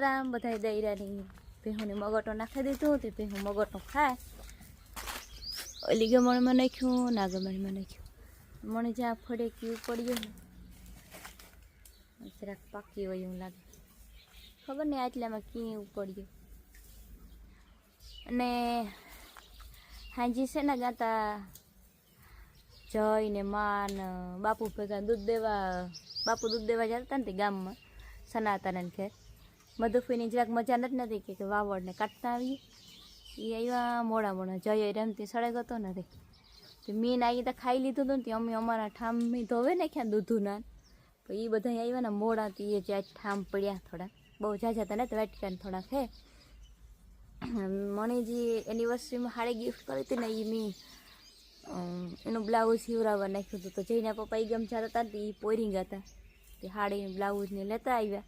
સીતારામ બધા દૈરાની ભેહુને મગટો નાખી દીધું, તે ભેહું મગટો ખાય. ઓલી ગમણમાં નાખ્યું, ના ગમણમાં નાખ્યું. મને જ્યાં ફળે કેવું પડ્યું ને જરાક પાકી હોય એવું લાગે. ખબર નહીં આટલામાં કેવું પડ્યું અને હાજી છે ને ગાતા જય ને મા ને બાપુ ભેગા દૂધ દેવા, બાપુ દૂધ દેવા જતા ને તે ગામમાં સનાતન ઘેર. મધુફીની જરાક મજા નથી નથી કે- કે વાવડને કાઢતા આવીએ. એ આવ્યા મોડા મોડા. જઈએ રમતી સળે હતો નથી તે મીન આવી તો ખાઈ લીધું હતું ને તે અમે અમારા ઠામમી ધોવે ને ક્યાં દૂધું ના. તો એ બધા આવ્યા ને મોડા તો એ જ્યાં ઠામ પડ્યા થોડા બહુ જાજા હતા ને તો વેટકાને થોડા હે. મને જે એનિવર્સરીમાં હાડે ગિફ્ટ કરી હતી ને એ મેં એનું બ્લાઉઝ સીવડાવવા નાખ્યું હતું. તો જઈને પપ્પા એ ગમતા હતા ને એ પોરિંગ હતા. તે હાડી બ્લાઉઝને લેતા આવ્યા.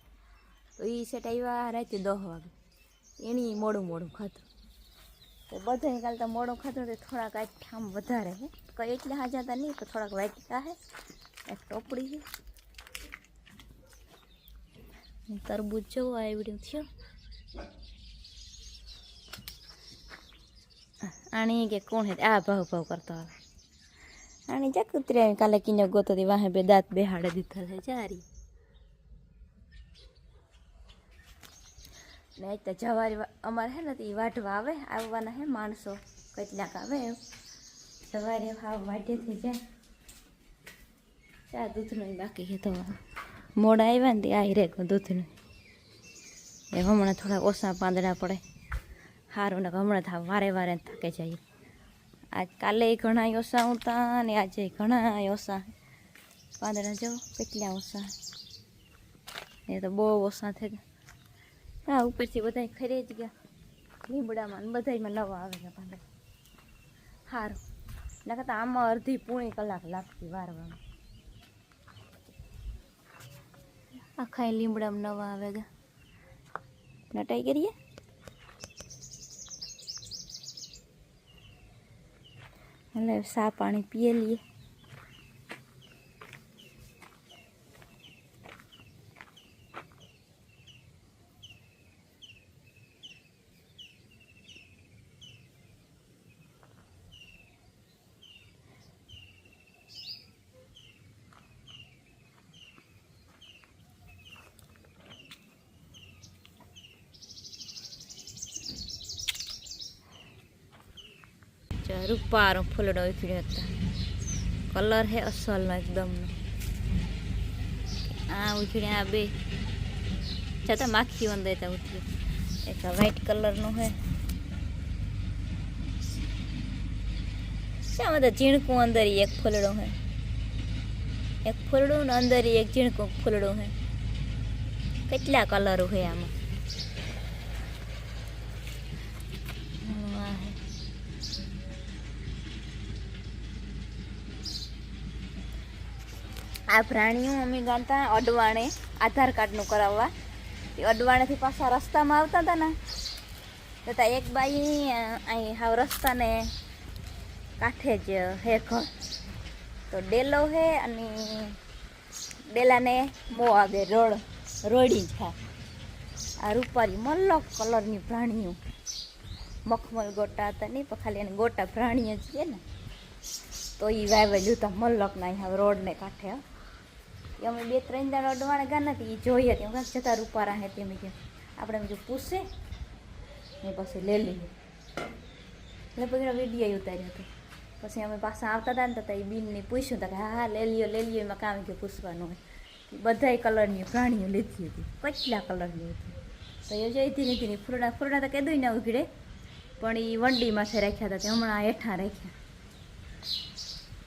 તો એ સેટ આવ્યા રાતે દસ વાગે. એની મોડું મોડું ખાતું તો બધાય કાલ તો મોડું ખાતું તો થોડાક આજ ઠામ વધારે હે. કંઈ એટલે હાજા હતા નહીં, તો થોડાક વાટકા હે. એક ટોપડી છે ને તરબૂચ જેવું આવડ્યું થયો આણી કે કોણ હે? આ ભાવ ભાવ કરતો આવે. આણી જા કૂતરી આવી કાલે કિને ગોતો હતી વાહે બે દાંત બેહાડે દીધા છે, જારી. ને આજ તો જવારી અમારે હે ને ઈ વાઢવા આવે, આવવાના હે માણસો કેટલાક આવે એમ. સવારે હાવ વાઢેથી જાય. ચા દૂધનું બાકી છે મોડા આવ્યા ને તે આવી રે દૂધનું એ હમણાં થોડા ઓછા પાંદડા પડે. સારું ને હમણાં થા વારે વારે થાકે જાય. આજ કાલે ઘણા ઓછા ઉતા ને આજે ઘણા ઓછા. પાંદડા જો, કેટલા ઓછા. એ તો બહુ ઓછા થઈ ગયા હા, ઉપરથી બધા ખરી જ ગયા. લીમડામાં બધામાં નવા આવે ગયા પાંદડા સારું ના કરતા આમાં અડધી પૂણી કલાક લાગતી વારવામાં. આખા લીમડામાં નવા આવે ગયા નટાઈ કરીએ? એટલે સા પાણી પીએ લઈએ જો રૂપારો ફૂલડો ઉખડ્યો હતા. કલર હે અસલનો એકદમનો આ ઉખડ્યા આ બે. છતાં માખી અંદર ત્યાં ઉઠ્યું એક વ્હાઈટ કલરનું હે. શા બધા ઝીણકું અંદર એક ફૂલડો હે? એક ફૂલડું અંદર એક ઝીણકું ફૂલડું હે. કેટલા કલરો હે આમાં હમ, આ હે આ પ્રાણીઓ અમે ગાતા અડવાણે આધાર કાર્ડનું કરાવવા. તે અડવાણેથી પાછા રસ્તામાં આવતા હતા ને. તો ત્યાં એક બાઈ અહીં હાવ રસ્તાને કાંઠે જ હે ઘર તો ડેલો હે અને ડેલાને મો આવે રોડ, રોડી જ આ રૂપારી મલ્લો કલરની પ્રાણીઓ. મખમલ ગોટા હતા નહીં, પણ ખાલી એને ગોટા પ્રાણીઓ જ છે ને. તો એ વાવેલું તો મલ્લકના અહીંયા રોડને કાંઠે. એ અમે બે, ત્રણ દાડા અડવાણે ગયા નથી એ જોઈએ હું કાંઈક જતા રૂપારા તે મેં કે. આપણે એમ જો પૂછે ને પછી લઈ લઈએ. એટલે પછી વીડિયો ઉતાર્યો હતો. પછી અમે પાછા આવતા હતા ને તો એ બિનને પૂછ્યું હતા કે, હા હા, લઈ લ્યો લઈ લ્યો, એમાં કામ કે પૂછવાનું હોય. બધાય કલરની પ્રાણીઓ લીધી હતી, કેટલા કલરની હતી. તો એ જોઈ ધીરે ધીરે ફૂરડા ફૂરડા તો કીધું ના ઉઘડે, પણ એ વંડીમાંથી રાખ્યા હતા તે હમણાં હેઠા રાખ્યા.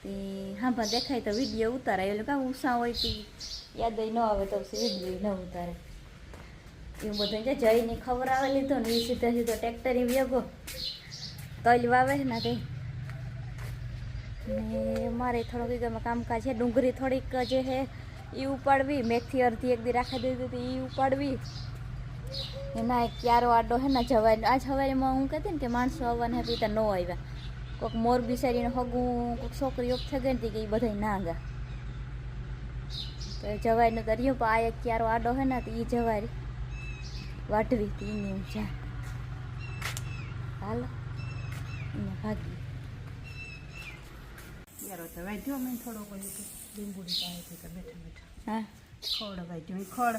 તે હા પણ દેખાય તો વીડિયો ઉતારાય. એટલે કાં ઉષા હોય તો યાદ ન આવે તો પછી વીડિયો ન ઉતારે. એવું બધું છે જઈને ખબર આવે લીધો ને એ સીધો સીધો ટ્રેક્ટર વેગો. તલ વાવે છે ને કંઈ. મારે થોડોક એમાં કામકાજ છે. ડુંગળી થોડીક જે છે એ ઉપાડવી. મેથી અડધી એક દી રાખી દીધી હતી એ ઉપાડવી. એના ક્યારો આડો હે ને જવાય આ હવાઈમાં હું કહેતી ને કે માણસો આવવાના હતી ત્યાં ન આવ્યા. કોઈક મોર બિસારીને હગું કોઈક છોકરી ઓફ થઈ ગઈ ને કે એ બધા ના ગયા તો એ જવાયનું તો રહ્યું પણ આ એક ક્યારો આડો હે ને તો એ જવાય વાટવી હતી એની હું જા. હાલો એને ભાગી ક્યારો તો વાંચ્યો મેં થોડો કોઈ લીંબુડી પાસેથી તો બેઠા બેઠા. હા. ખોડ વાંચ્યું ઈ ખોડ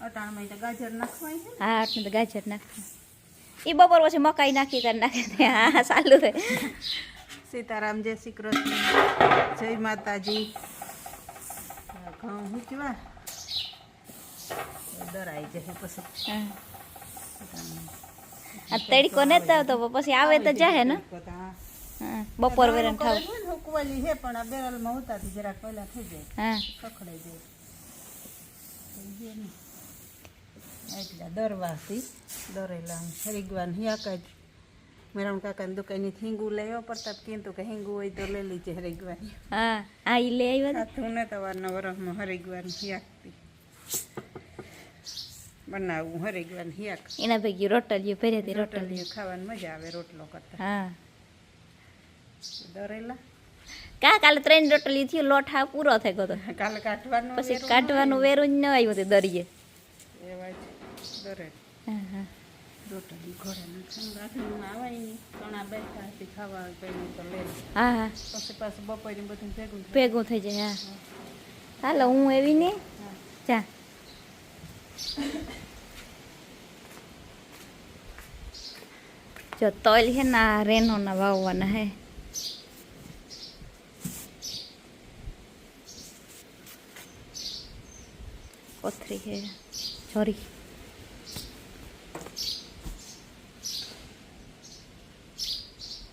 અટાણમાં તો ગાજર નાખવાય છે હા આટલું તો ગાજર નાખવા એ બપોર પછી મકાઈ નાખી કરી નાખે હા સારું રહે. સીતારામ જય શ્રી કૃષ્ણ જય માતાજી. ઘઉં મૂકવા ડરાઈ જાય પછી. આ તડકો ને તો પછી આવે તો જાહે ને? હા. હા બપોર વેરણ ખાવ. હુકવાલી છે પણ આ બેરલમાં ઉતારતી જરાક પહેલા થઈ જાય. હા. ખખડાઈ જાય. એટલા દરવાથી દરેલા હરિગવાન હિયાકા જ. મેરામ કાકાની દુકાનની હિંગુ આવ્યો પડતા કીધું કે હિંગુ હોય તો લઈ લીજે હરિગવાન હા આ ઈ લઈ આવ્યા હાથું ને તમારના વરસમાં હરિગવાન હિયાકતી બનાવવું હરિગવાન હિયાક એના ભેગી રોટલીઓ ભરી હતી રોટલી રોટલી ખાવાની મજા આવે રોટલો કરતા. હા. દરેલા? કા કાલે ત્રણ રોટલી થયું હા પૂરો થઈ ગયો તો. કાલે કાઢવાનું પછી કાઢવાનું વેરું જ ન આવ્યું તે દરિયે. એવા જ દરે હા હા. રોટલી બપોરે બધું ભેગું. થઈ જાય હા. હાલો હું એવી ને? જા. જો તોલ છે ને આ રેનો ના વાવવાના હે. કોથરી હે સોરી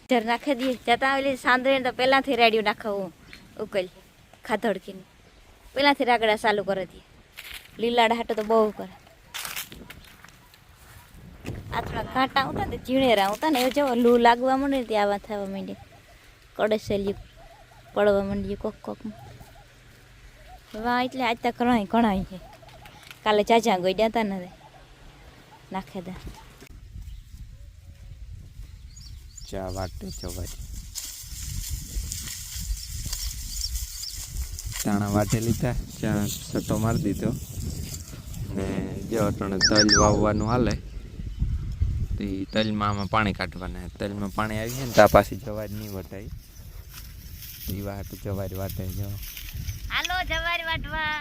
જર નાખી દઈએ. જતા આવેલી સાંદળી તો પહેલાંથી રેડિયો નાખવું, ઉકેલ, ખાધડકીને. પહેલાંથી રાગડા ચાલુ કરી દઈએ. લીલાડા હાટો તો બહુ કરે. આ થોડા ઘાટા આવતા ને ઝીણેરા આવતા ને એ જેવો લૂ લાગવા માંડે ત્યાં આવા થવા માંડે. કડસેલી પડવા માંડીએ કોક કોક. વાહ, એટલે આજ તક ઘણા ઘણા છે. કાલે ચાચા ગઈ જતા ને, નાખે દા. ચા વાટે ચવાટી ધાણા વાટે લીધા ચા સટો મારી દીધો. ને જો અટાણે તલ વાવવાનું હાલે તો તલમાં આમાં પાણી કાઢવાના. તલમાં પાણી આવી જાય ને ત્યાં પાછી જવાર નહીં વટાય. એ વાટ જવાર વાટે જો. હાલો જવારી વાટવા.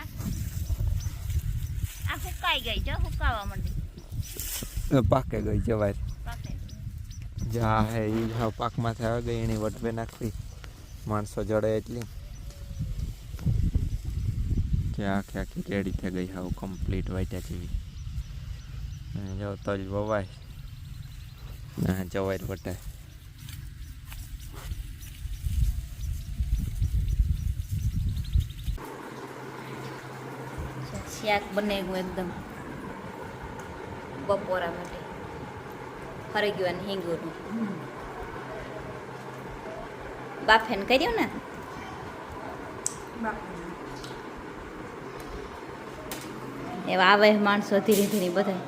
આ હુકાઈ ગઈ જો હુકાવા માંડી. પાકે ગઈ જવાર પાકે જા હે એ હા પાકમાં થયા ગઈ એની વટવે નાખવી. માણસો જડે એટલી. કે આખી આખી રેડી થઈ ગઈ હાવ કમ્પ્લીટ વાટ્યા જેવી. જો તલ વવાય. ના જવાય વટાય. શાક બને એકદમ. બપોરા માટે. ફરી ગયું અને હિંગુનું બાફેન કર્યું ને? એવા આવે માણસો ધીરે ધીરે બધા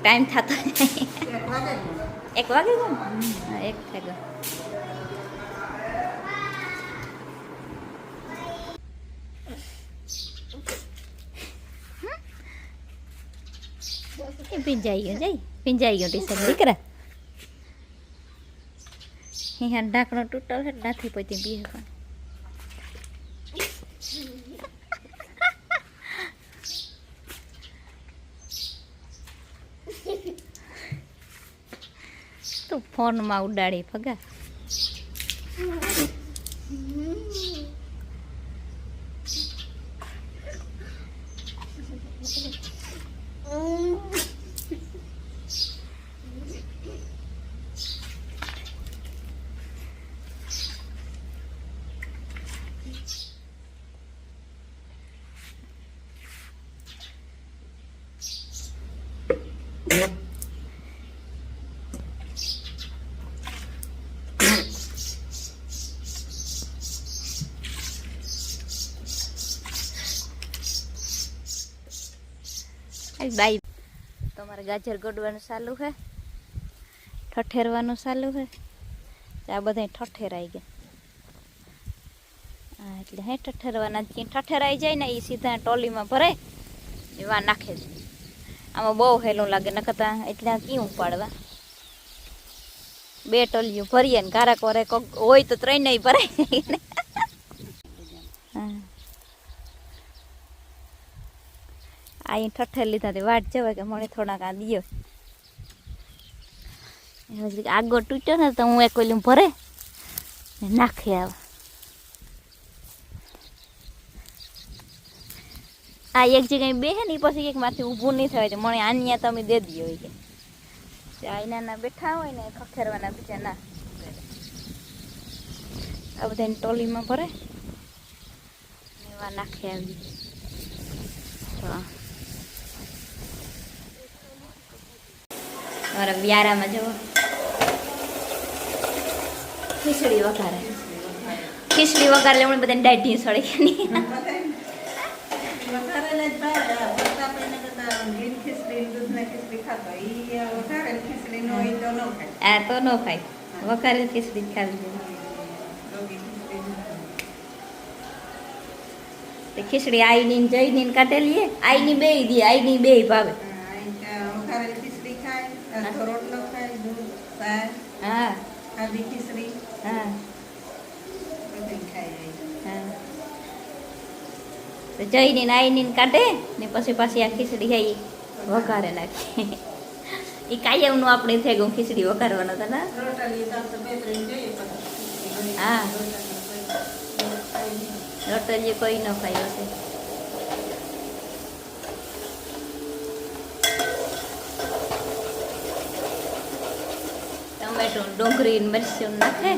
ટાઈમ થતો એક વાગે. ગયો એક થઈ ગયો ભીંજાઈ ગયો જઈ ભીંજાઈ ગયો ટીશર્ટ. દીકરા? અહીંયા ઢાંકણો તૂટો છે નથી પછી બી પણ. તું ફોનમાં ઉડાડી ફગા. બાઈ તમારે ગાજર ગોડવાનું ચાલુ છે ઠઠેરવાનું ચાલુ છે આ બધા ઠઠેરાઈ ગયા. હા એટલે હે ઠઠેરવાના જે ઠઠેરાઈ જાય ને એ સીધા ટોલીમાં ભરે એવા નાખે છે. આમાં બહુ હેલું લાગે નકરતા એટલે કેવું પાડવા બે ટોલિયું ભરીએ ને ઘારા કોરે કોક હોય તો ત્રણ નહીં ભરાય હા. આ અહીં ઠઠ્ઠે લીધા વાટ જવાય કે મને થોડાક આ દિયો. આગળ તૂટ્યો ને તો હું એક ઓલું ભરે નાખી આવે. આ એક જગ્યાએ બે હે ને પછી એક માથે ઊભું નહીં થવાય તો મને આનિયા તમે દે હોય કે. તે આઈના બેઠા હોય ને ખખેરવાના બીજા ના. આ બધા ટોલીમાં ભરે. એવા નાખી આવી. તો મારા વ્યારામાં જવો ખીચડી વઘારે. ખીચડી વઘારે એટલે બધાને દાઢી સળી વઘારેલા. આ વઘારેલ તો ન ખાય. આ તો ન ખાય. વઘારે ખીચડી ખાવી ખીચડી આઈની જઈની ને કાઢેલી. આઈની બે દી આઈની બે ભાવે હા, અહીં ત્યાં વઘારેલ ખીચડી ખાય, અડધો રોટલો ખાય, દૂધ, છાશ, હા. ખીચડી હા. બધું હા. તો જઈને ને આઈની કાઢે ને પછી પાછી આ ખીચડી હે વઘારે નાખે. એ કાયમનું આપણે થઈ ગયું ખીચડી વઘારવાનો હતા ના. હા. રોટલીએ કોઈ ન ખાઈ હશે. ટમેટું ડુંગળી મરચું નાખે.